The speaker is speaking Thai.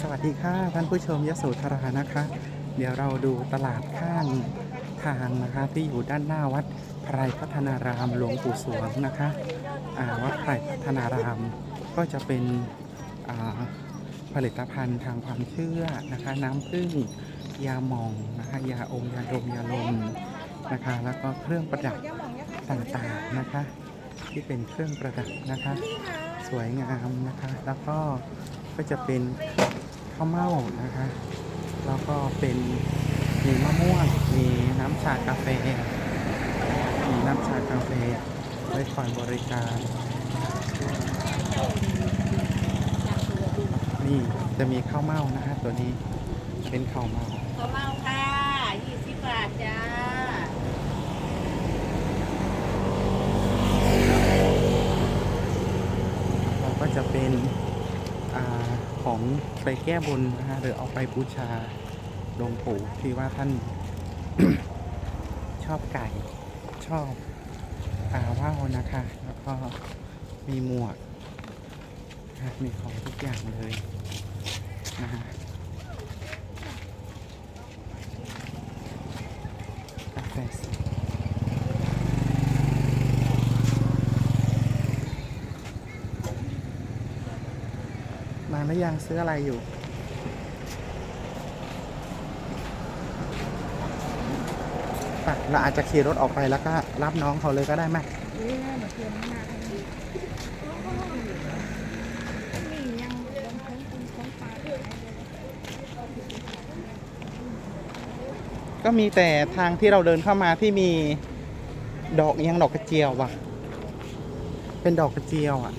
สวัสดีค่ะท่านผู้ชมยโสธรานะคะ เดี๋ยวเราดูตลาดข้างทางนะคะที่อยู่ด้านหน้าวัดไพรพัฒนารามหลวงปู่สวงนะคะวัดไพรพัฒนารามก็จะเป็นผลิตภัณฑ์ทางความเชื่อนะคะ น้ำผึ้งยาหมองนะคะยาอมยาดมยาลมนะคะ แล้วก็เครื่องประดับต่างๆนะคะ ที่เป็นเครื่องประดับนะคะ สวยงามนะคะ แล้วก็ก็จะเป็น ข้าวเม่านะคะแล้วก็เป็นมีมะม่วง มีน้ำชากาแฟ มีน้ำชากาแฟไว้คอยบริการ นี่จะมีข้าวเม่านะฮะตัวนี้เป็นข้าวเม่าข้าวเม่าค่ะ20บาทจ้าเราก็จะเป็น อของไปแก้บนนะฮะหรือเอาไปบูชาหลวงปู่ที่ว่าท่านชอบไก่ชอบอาว่าวนะคะ แล้วก็มีหมวกมีของทุกอย่างเลยนะฮะกาแฟส มาแล้วยังซื้ออะไรอยู่ไปเราอาจจะขี่รถออกไปแล้วก็รับน้องเขาเลยก็ได้ไหมก็มีแต่ทางที่เราเดินเข้ามาที่มีดอกยังดอกกระเจียวว่ะ เป็นดอกกระเจียวอะ